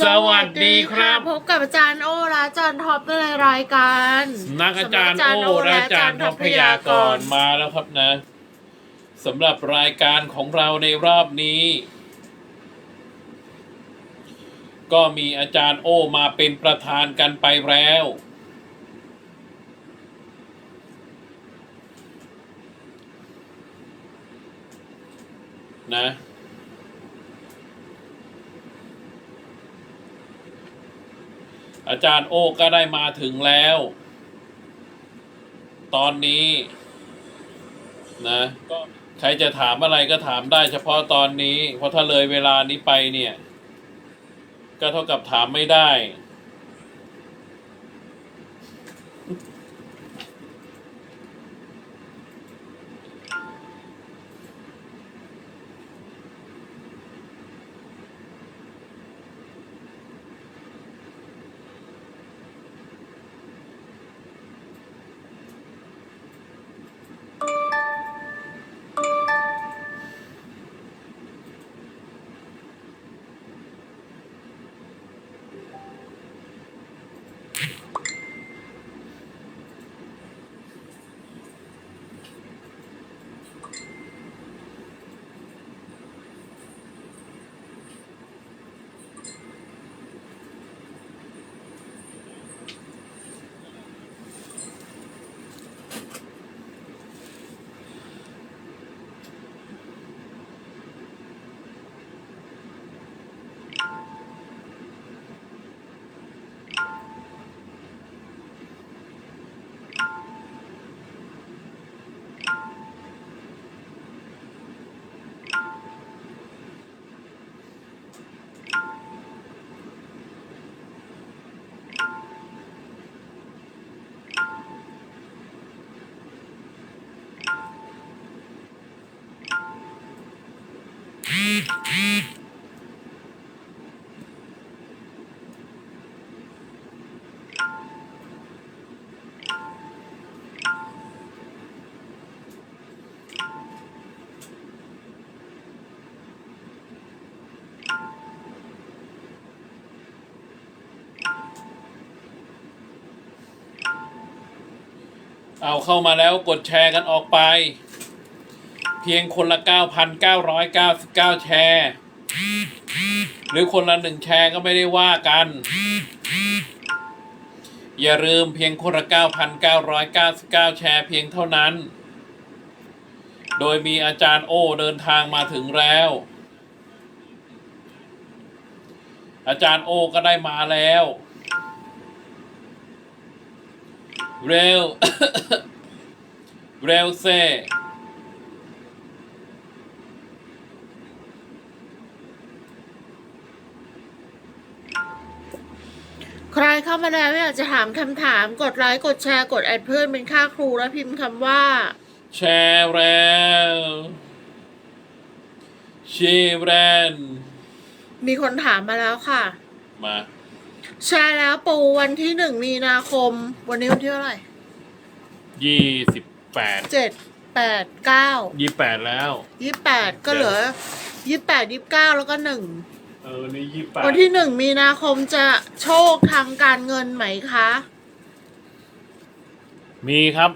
สวัสดีครับ พบกับอาจารย์โอและอาจารย์ท็อปในรายการนักอาจารย์โอและอาจารย์ทพยากรณ์มาแล้วครับนะสำหรับรายการของเราในรอบนี้ ก็มีอาจารย์โอมาเป็นประธานกันไปแล้ว นะ อาจารย์โอ้ก็ได้มาถึงแล้ว ตอนนี้นะก็ใครจะถามอะไรก็ถามได้เฉพาะตอนนี้ เพราะถ้าเลยเวลานี้ไปเนี่ย ก็เท่ากับถามไม่ได้ เอาเข้ามาแล้วกดแชร์กันออกไป เพียงคนละ 9,999 แชร์ หรือคนละหนึ่งแชร์ก็ไม่ได้ว่ากัน อย่าลืมเพียงคนละ 9,999 แชร์เพียงเท่านั้น โดยมีอาจารย์โอเดินทางมาถึงแล้ว อาจารย์โอก็ได้มาแล้ว เร็ว เร็วเซใครเข้ามาแล้วอยากจะถามคำถามกดไลค์กดแชร์กดแอดเพื่อนเป็นค่าครูแล้วพิมพ์คำว่า แชร์แล้วชีแรนมีคนถามมาแล้วค่ะ มา แชร์แล้วปูวันที่หนึ่งมีนาคม วันนี้วันที่เท่าไหร่ยี่สิบแปดเจ็ดแปดเก้ายี่แปดแล้วยี่แปดก็เหลือยี่แปดยี่เก้าแล้วก็หนึ่งเออนี่ยี่แปดวันที่หนึ่งมีนาคมจะโชคทางการเงินไหมคะ มีครับ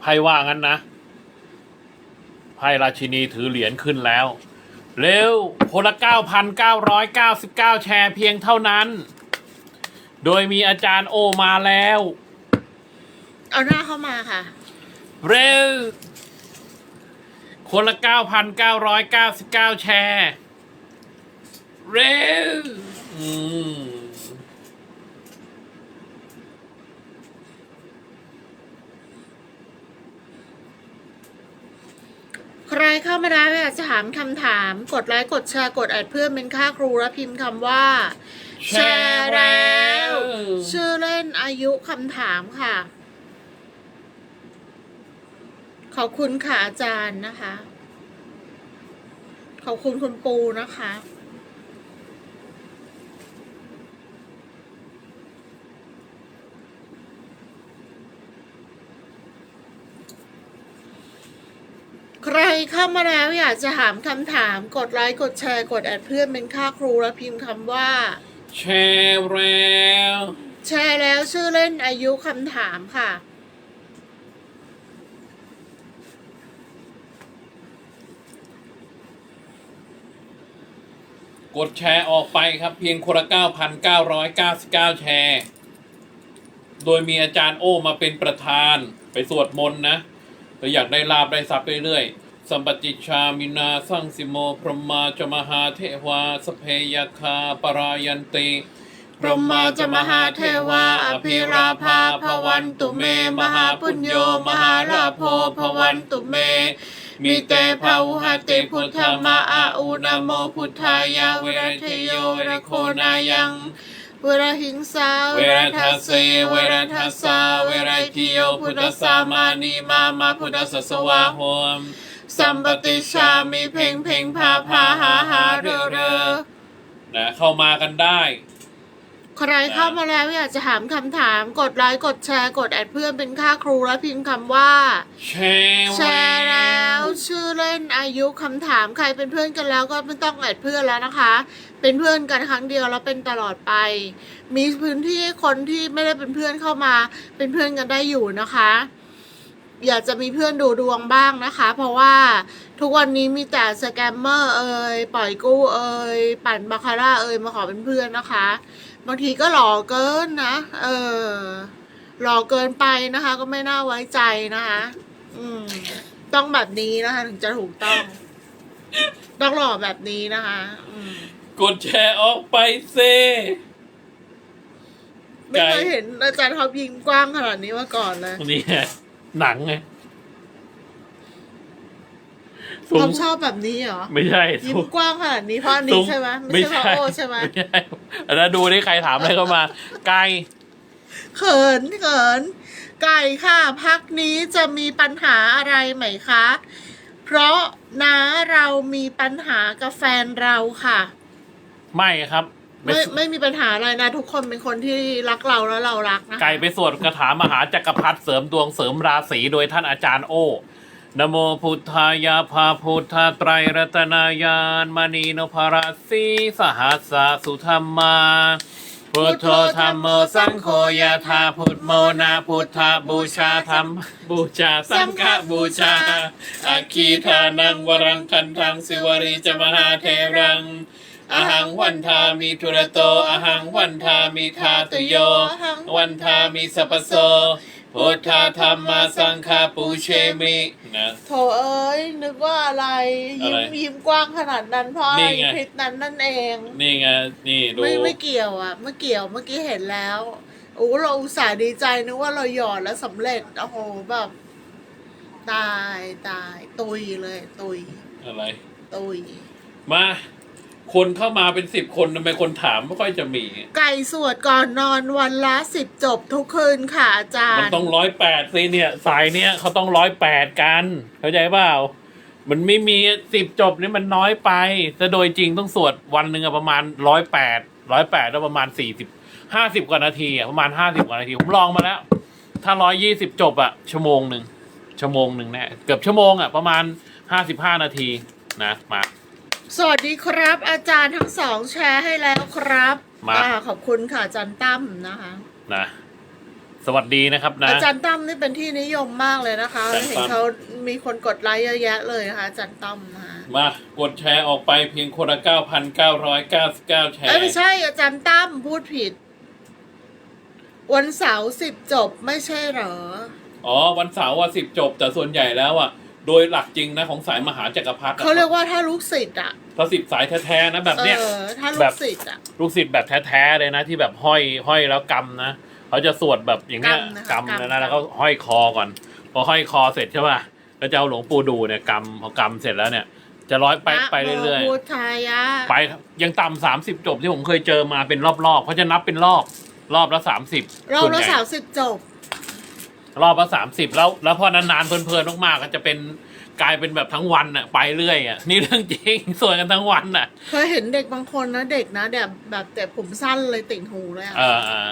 ไพ่ว่างั้นนะไพ่ราชินีถือเหรียญขึ้นแล้ว เร็วคนละ9,999แชร์เพียงเท่านั้น โดยมีอาจารย์โอมาแล้ว เอาหน้าเข้ามาค่ะ เร็ว คนละ 9,999 แชร์ เร็ว อืมใครเข้ามาแล้วอยากจะถามคำถาม กดไลค์กดแชร์กดแอดเพื่อนเป็นค่าครูแล้วพิมพ์คำว่า แชร์แล้ว ชื่อเล่นอายุคำถามค่ะ ขอบคุณค่ะอาจารย์นะคะ ขอบคุณคุณปูนะคะใครเข้ามาแล้วอยากจะถามคำถามกดไลค์กดแชร์กดแอดเพื่อนเป็นค่าครูแล้วพิมพ์คำว่า แชร์แล้วแชร์แล้วชื่อเล่นอายุคำถามค่ะ กดแชร์ออกไปครับ เพียงคนละ 9,999 แชร์ โดยมีอาจารย์โอมาเป็นประธานไปสวดมนต์นะเราอยากได้ลาบได้ทรัพย์เรื่อยๆ สัมปติชามินาสังสิโมพรหมาจมหาเทวาสเพยคาปรายันติพรหมาจมหาเทวาอภิราภาภวันตุเม มหาปุญโยมหาลาโภภวันตุเม มีเตภาวุหติพุทธมาอาอุนโมพุทธายาเวรเทโยเวรโคนายังเวรหิงสาเวรทัสเสเวรทัสสาเวรทิโยพุทธสามานีมามาพุทธสสวาโหม สัมปติชามีเพ่งเพ่งพาพาหาหาเรอเรอนะเข้ามากันได้ ใครเข้ามาแล้วอยากจะถามคำถามกดไลค์กดแชร์กดแอดเพื่อนเป็นค่าครูและพิมพ์คำว่า แชร์แชร์แล้วชื่อเล่นอายุคำถามใครเป็นเพื่อนกันแล้วก็ไม่ต้องแอดเพื่อนแล้วนะคะ เป็นเพื่อนกันครั้งเดียวแล้วเป็นตลอดไป มีพื้นที่ให้คนที่ไม่ได้เป็นเพื่อนเข้ามา เป็นเพื่อนกันได้อยู่นะคะ อยากจะมีเพื่อนดูดวงบ้างนะคะ เพราะว่าทุกวันนี้มีแต่สแกมเมอร์เอ่ยปล่อยกู้เอ่ยปั่นบาคาร่าเอ่ยมาขอเป็นเพื่อนนะคะ บางทีก็หล่อเกินนะ เออหล่อเกินไปนะคะ ก็ไม่น่าไว้ใจนะคะ อืม ต้องแบบนี้นะคะ ถึงจะถูกต้อง ต้องหล่อแบบนี้นะคะ อืมกดแชร์ออกไปเซ ไม่เคยเห็นอาจารย์ท็อปยิงกว้างขนาดนี้มาก่อนเลย นี่ไง หนังไงท็อปชอบแบบนี้เหรอ ไม่ใช่ยิ้มกว้างขนาดนี้เพราะอันนี้ใช่ไหมไม่ใช่เพราะโอใช่ไหมไม่ใช่อันนั้นดูนี่ใครถามอะไรเข้ามา ไก่เขินเขิน ไก่ค่ะพักนี้จะมีปัญหาอะไรไหมคะ เพราะน้าเรามีปัญหากับแฟนเราค่ะ ไม่ครับ ไม่ไม่มีปัญหาอะไรนะ ทุกคนเป็นคนที่รักเราแล้วเรารักนะคะไก่ไปสวดคาถามหาจักรพรรดิเสริมดวงเสริมราศีโดยท่านอาจารย์โอนะโมพุทธายาภาพุทธไตรรัตนายานมณีนพราสีสหัสสะสุธรรมาพุทโธธรรมโมสังโฆยาธาพุทโมนาพุทธบูชาธรรมบูชาสังฆบูชาอาคีทานังวรังคันทังสิวรีจมหาเทรัง อหังวันทามิทุระโต อหังวันทามิคาตุโย วันทามิสัพพโสพุทธธรรมาสังฆาปูเชมินะ โถเอ้ยนึกว่าอะไรยิ้อะมไรยิ้มกว้างขนาดนั้นเพราะอะไรนี่ไงคลิปนั้นนั่นเอง นี่ไงนี่ดู ไม่ไม่เกี่ยวอะเมื่อเกี่ยวเมื่อกี้เห็นแล้วโอ้เราอุตส่าห์ดีใจนึกว่าเราหยอดแล้วสำเร็จโอ้โหแบบตายตายตุยเลย ตุยอะไร ตุยมา คนเข้ามาเป็นสิบคนทำไมคนถามไม่ค่อยจะมี ไก่สวดก่อนนอนวันละสิบจบทุกคืนค่ะอาจารมันย์ ต้องร้อยแปดสิเนี่ย สายเนี้ยเขาต้องร้อยแปดกัน เข้าใจเปล่า มันไม่มีสิบจบนี่มันน้อยไปแต่โดยจริงต้องสวดวันหนึ่งอะประมาณร้อยแปดร้อยแปดแล้วประมาณสี่สิบห้าสิบกว่านาทีอะประมาณห้าสิบกว่านาที ผมลองมาแล้ว ถ้าร้อยยี่สิบจบอะชั่วโมงหนึ่งชั่วโมงหนึ่งแน่เกือบชั่วโมงอะประมาณห้าสิบห้านาทีนะมา สวัสดีครับ อาจารย์ทั้งสองแชร์ให้แล้วครับมา อ่ขอบคุณค่ะอาจารย์ตั้มนะคะ นะ สวัสดีนะครับนะ อาจารย์ตั้มนี่เป็นที่นิยมมากเลยนะคะอาจารย์ตั้ม เห็นเขามีคนกดไลค์เยอะแยะเลยนะคะอาจารย์ตั้มนะคะมากดแชร์ออกไปเพียงคนละเก้าพันเก้าร้อยเก้าสิบเก้าแชร์ เอ้ยไม่ใช่อาจารย์ตั้มพูดผิด วันเสาร์สิบจบไม่ใช่เหรอ อ๋อ วันเสาร์ว่าสิบจบ แต่ส่วนใหญ่แล้วอะ โดยหลักจริงนะของสายมหาจักรพรรดิอะเขาเรียกว่าถ้าลูกศิษย์อะพระสิบสายแท้ๆนะแบบเนี้ยเออถ้าลูแบกบศิษย์อะลูกศิษย์แบบแท้ๆเลยนะ ที่แบบห้อยห้อยแล้วกำนะเขาจะสวดแบบอย่างเงี้ยกำนะคะกำนะกำนะแล้วก็ห้อยคอก่อน พอห้อยคอเสร็จใช่ป่ะก็จะเอาหลวงปู่ดูเนี่ยกำพอกำเสร็จแล้วเนี่ย จะร้อยไปไปเรื่อยนะโมพุทธายะๆไปยังต่ำสามสิบจบที่ผมเคยเจอมาเป็นรอบๆเขาจะนับเป็นรอบรอบละสามสิบรอบละสามสิบจบ รอบละสามสิบแล้วแล้วพอนานๆเพลินๆมากๆก็จะเป็นกลายเป็นแบบทั้งวันอะไปเรื่อยอะนี่เรื่องจริง สวยกันทั้งวันอะเคยเห็นเด็กบางคนนะเด็กนะแบบแบบแต่ผมสั้นเลยติ่งหูเลยอะเออ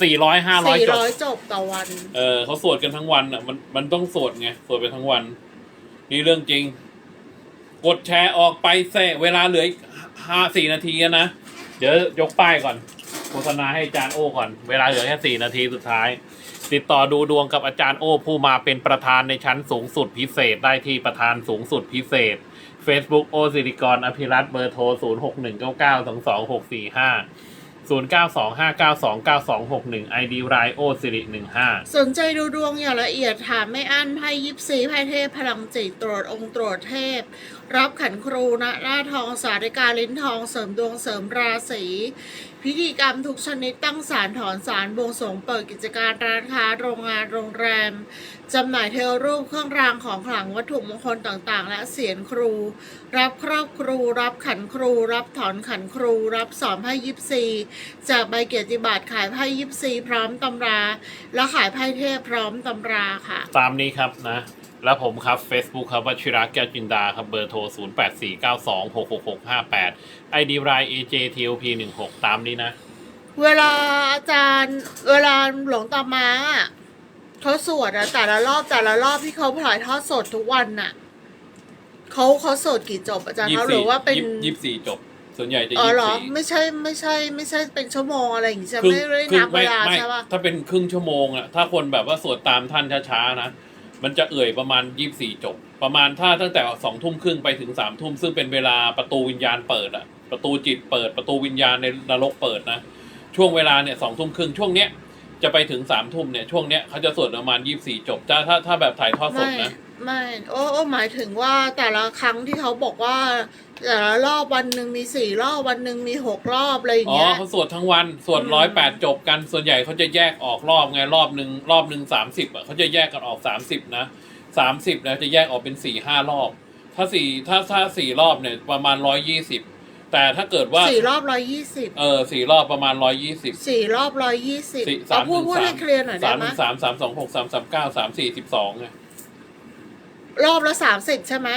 สี่ร้อยห้าร้อยสี่จบร้อยจบต่อวัน เออเขาสวดกันทั้งวันอะมันมันต้องสวดไงสวดไปทั้งวัน นี่เรื่องจริง กดแชร์ออกไปเซเวลาเหลืออีกห้าสี่นาทีอะนะ เดี๋ยวยกป้ายก่อนโฆษณาให้อาจารย์โอก่อน เวลาเหลือแค่สี่นาทีสุดท้าย ติดต่อดูดวงกับอาจารย์โอผู้มาเป็นประธานในชั้นสูงสุดพิเศษได้ที่ประธานสูงสุดพิเศษ Facebook โอสิริกรอภิรัตน์เบอร์โทร 0 6 1 9 9 2 2 6 4 5 0 9 2 5 9 2 9 2 6 1 ID รายโอสิริ15 สนใจดูดวงอย่างละเอียดถามไม่อั้นไพ่ยิปซีไพ่เทพ พลังจิตตรวจองค์ตรวจเทพ รับขันครูนะหน้าทองสาริกาลิ้นทองเสริมดวงเสริมราศี พิธีกรรมทุกชนิดตั้งศาลถอนศาลบวงสรวงเปิดกิจการร้านค้า โรงงานโรงแรม จำหน่ายเทวรูปเครื่องรางของขลังวัตถุมงคลต่างๆ และเสียนครู รับครอบครู รับขันครู รับถอนขันครู รับสอนไพ่ยิปซีจากใบเกียรติบัตรขายไพ่ยิปซีพร้อมตำรา และขายไพ่เทพพร้อมตำราค่ะ ตามนี้ครับนะ แล้วผมครับ Facebook ครับวชิระแก้วจินดาครับ เบอร์โทร 0 8 4 9 2 6 6 6 5 8 ID ราย AJTOP 1 6 ตามนี้นะ เวลาอาจารย์เวลาหลวงตามาอะเขาสวดอะแต่ละรอบแต่ละรอบที่เขาถ่ายทอดสดทุกวันน่ะเขาเขาสวดกี่จบอาจารย์เขาหรือว่าเป็นยี่สิบสี่จบ ส่วนใหญ่จะอ๋อยี่เหรสิอบสี่ไม่ใช่ไม่ใช่ ไม่ใช่เป็นชั่วโมงอะไรอย่างงี้ใช่ไหมครึ่งไม่ได้ครึ่งนับเวไม่ลาไม่ใช่ปะถ้าเป็นครึ่งชั่วโมงอะถ้าคนแบบว่าสวดตามท่านช้าๆนะ มันจะเอื่อยประมาณยี่สิบสี่จบ ประมาณถ้าตั้งแต่สองทุ่มครึ่งไปถึงสามทุ่มซึ่งเป็นเวลาประตูวิญญาณเปิดอะประตูจิตเปิดประตูวิญญาณในนรกเปิดนะช่วงเวลาเนี่ยสองทุ่มครึ่งช่วงเนี้ยจะไปถึงสามทุ่มเนี่ยช่วงเนี้ยเขาจะสวดประมาณยี่สิบสี่จบถ้าถ้าถ้าแบบถ่ายทอดสดนะ ไม่โอ้โอ้หมายถึงว่าแต่ละครั้งที่เขาบอกว่า แต่ละรอบวันหนึ่งมีสี่รอบวันหนึ่งมีหกรอบอะไรอย่างอ๋อเงี้ย เขาสวดทั้งวันสวดอืม ร้อยแปดจบกันส่วนใหญ่เขาจะแยกออกรอบไงรอบหนึ่งรอบหนึ่งสามสิบอะเขาจะแยกกันออกสามสิบนะสามสิบนะจะแยกออกเป็นสี่ห้ารอบ ถ้าสี่ถ้าถ้าสี่รอบเนี่ยประมาณร้อยยี่สิบแต่ถ้าเกิดว่าสี่รอบร้อยยี่สิบเออสี่รอบประมาณร้อยยี่สิบ สี่รอบร้อยยี่สิบสี่เอาสามพูดหนึ่งพูดสาม ให้เคลียร์หน่อยได้สามหไหมนึ่งสามสามสองหกสามสามเก้าสามสี่สิบสองไง รอบละสามสิบใช่ไหม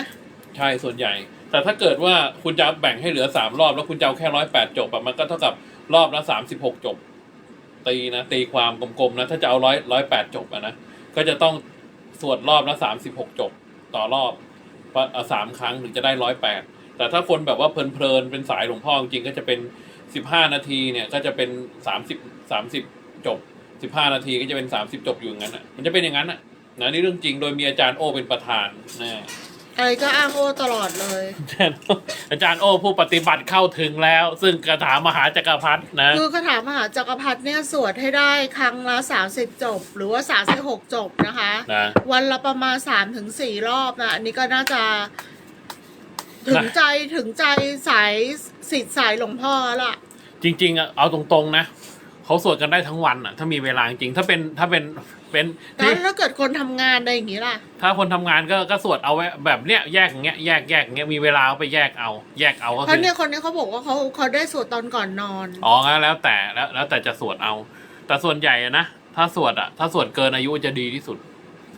ใช่ส่วนใหญ่ แต่ถ้าเกิดว่าคุณจะแบ่งให้เหลือสามรอบ แล้วคุณจะเอาแค่ร้อยแปดจบอะมันก็เท่ากับรอบละสามสิบหกจบ ตีนะตีความกลมๆนะ ถ้าจะเอาร้อยร้อยแปดจบอะนะก็จะต้องสวดรอบละสามสิบหกจบ ต่อรอบสามครั้งถึงจะได้ร้อยแปดแต่ถ้าคนแบบว่าเพลินๆเป็นสายหลวงพ่อจริงก็จะเป็นสิบห้านาทีเนี่ยก็จะเป็นสามสิบสามสิบจบสิบห้านาทีก็จะเป็นสามสิบจบอยู่อย่างนั้นอะมันจะเป็นอย่างนั้นอะ นะนี่เรื่องจริงโดยมีอาจารย์โอเป็นประธานนะอะไรก็อ้างโอตลอดเลย อาจารย์โอ้ผู้ปฏิบัติเข้าถึงแล้ว ซึ่งคาถามหาจักรพรรดินะคือคาถามหาจักรพรรดิเนี่ยสวดให้ได้ครั้งละสามสิบจบ หรือว่าสามสิบหกจบนะคะ นะวันละประมาณสามถึงสี่รอบนะ อันนี้ก็น่าจะ ถึงใจถึงใจสายสิทธิ์สายหลวงพ่อแล้วล่ะจริง ๆอะเอาตรงๆนะ เขาสวดกันได้ทั้งวันอะ ถ้ามีเวลาจริงๆถ้าเป็นถ้าเป็นเป็นแล้วถ้าเกิดคนทำงานอะไรอย่างนี้ล่ะ ถ้าคนทำงานก็ก็สวดเอาไว้แบบเนี้ยแยกอย่างเงี้ยแยกแยกอย่างเงี้ยมีเวลาก็ไปแยกเอา แยกเอาก็เพคืราะอเนี่ยคนนี้เขาบอกว่าเขาเขาได้สวดตอนก่อนนอน อ๋องั้นแล้วแต่แล้วแล้วแต่จะสวดเอา แต่ส่วนใหญ่อะนะถ้าสวดอะถ้าสวดเกินอายุจะดีที่สุด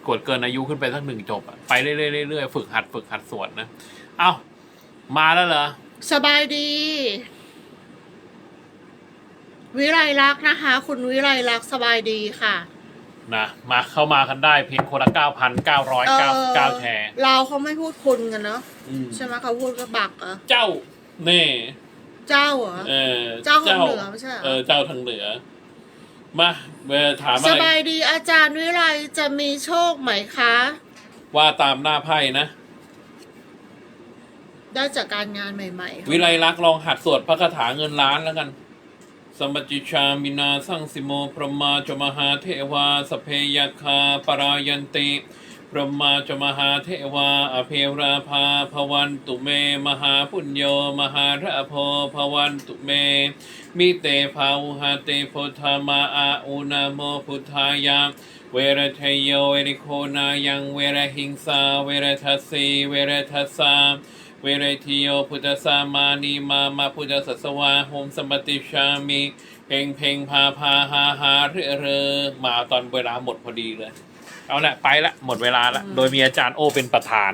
กดเกินอายุขึ้นไปสักหนึ่งจบอะไปเรื่อยๆเรื่อยๆฝึกหัดฝึกหัดสวดนะเอ้ามาแล้วเหรอ สบายดี วิไลลักษณ์นะคะ คุณวิไลลักษณ์สบายดีค่ะ นะมาเข้ามากันได้เพียงคนละเก้าพันเก้าร้อยเก้าเก้าแชร์เราเขาไม่พูดคุณกันเนาะอืมใช่ไหมเขาพูดก็บักเหรอเจ้าเน่เจ้าเหรอเออเจ้าของเหนือไม่ใช่เหรอเออเจ้าทางเหนือมาเวลาถามอะสไรบายดีอาจารย์วิไลจะมีโชคไหมคะ ว่าตามหน้าไพ่นะ ได้จากการงานใหม่ ๆ วิไลลักษณ์ลองหัดสวดพระคาถาเงินล้านแล้วกัน สมจิชามินาสังสิโมพรหมาจมหาเทวาสเพยคาปรายันติพรหมาจมหาเทวา อเพราภาภวันตุเม มหาพุญโย มหาระโพภวันตุเม มิเตภาวุหาเตโพธามาอาอุนาโมพุทธายาเวรทยโยเวริโคนายังเวรหิงสา เวรทัสสีเวรทัสสา วเรทิโยพุทธสามานีมามาพุทธสัสวาโฮมสมปติชามิเพ่งเพ่งพาพาหาหาเรอเรอมาตอนเวลาหมดพอดีเลย เอาละไปละหมดเวลาละ โดยมีอาจารย์โอเป็นประธาน